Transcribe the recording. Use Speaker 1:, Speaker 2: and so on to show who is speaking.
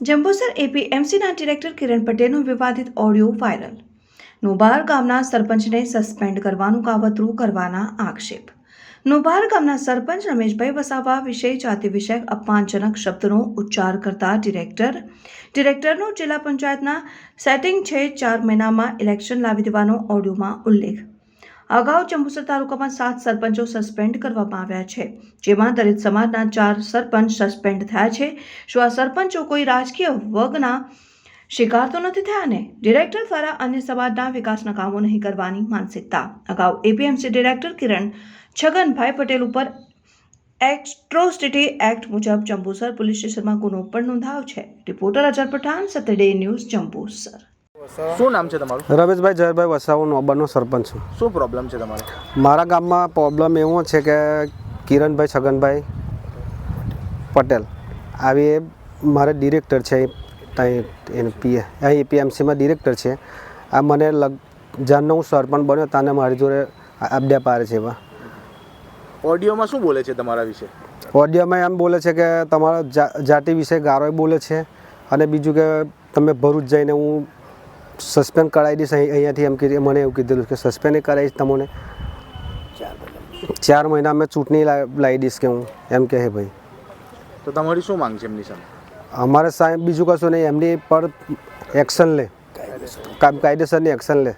Speaker 1: Jambusar એપીએમસીના director કિરણ પટેલનો વિવાદિત audio viral નોબાર ગામના સરપંચને સસ્પેન્ડ કરવાનું કાવતરું કરવાના આક્ષેપ. નોબાર ગામના સરપંચ રમેશભાઈ વસાવા વિશે જાતિ વિષયક અપમાનજનક શબ્દનો ઉચ્ચાર કરતા ડિરેક્ટર ડિરેક્ટરનો જિલ્લા પંચાયતના સેટિંગ છે ચાર મહિનામાં ઇલેક્શન લાવી દેવાનો ઓડિયોમાં ઉલ્લેખ. અગાઉ ચંબુસર તાલુકામાં સાત સરપંચો સસ્પેન્ડ કરવામાં આવ્યા છે, જેમાં દલિત સમાજના ચાર સરપંચ સસ્પેન્ડ થયા છે. શું આ સરપંચો કોઈ રાજકીય વર્ગના શિકાર તો નથી થયા ને? ડિરેક્ટર દ્વારા અન્ય સમાજના વિકાસના કામો નહીં કરવાની માનસિકતા. અગાઉ એપીએમસી ડિરેક્ટર કિરણ છગનભાઈ પટેલ ઉપર એક્સ્ટ્રોસિટી એક્ટ મુજબ જંબુસર પોલીસ સ્ટેશનમાં ગુનો પણ નોંધાયો છે. રિપોર્ટર અજર પઠાણ સતડે ન્યૂઝ જંબુસર
Speaker 2: શું નામ છે તમારું?
Speaker 3: રમેશભાઈ જયભાઈ વસાવો નોબરનો સરપંચ છું.
Speaker 2: શું પ્રોબ્લેમ છે તમારે?
Speaker 3: મારા ગામમાં પ્રોબ્લેમ એવો છે કે કિરણભાઈ છગનભાઈ પટેલ. આવી એ મારે ડિરેક્ટર છે ત્યાં એને પીએ અહીં એપીએમસીમાં ડિરેક્ટર છે. આ મને લગ જાનનો હું સરપંચ બન્યો તાને મારી જોડે અબડ્યા પારે છે એવા
Speaker 2: ઓડિયોમાં શું બોલે છે તમારા વિશે?
Speaker 3: ઓડિયોમાં એમ બોલે છે કે તમારા જાતિ વિશે ગારોય બોલે છે. અને બીજું કે તમે ભરૂચ જઈને હું સસ્પેન્ડ કરાવી દઈશ. અહીં અહીંયાથી એમ કીધું મને એવું કીધેલું કે સસ્પેન્ડ કરાવીશ તમને. ચાર મહિના મેં ચૂંટણી લાવી દઈશ કે હું. એમ કહે ભાઈ.
Speaker 2: તો તમારી શું માંગ છે એમની સામે?
Speaker 3: અમારે સાહેબ બીજું કશું નહીં. એમની પર એક્શન લે. કામ કાયદેસરની એક્શન લે.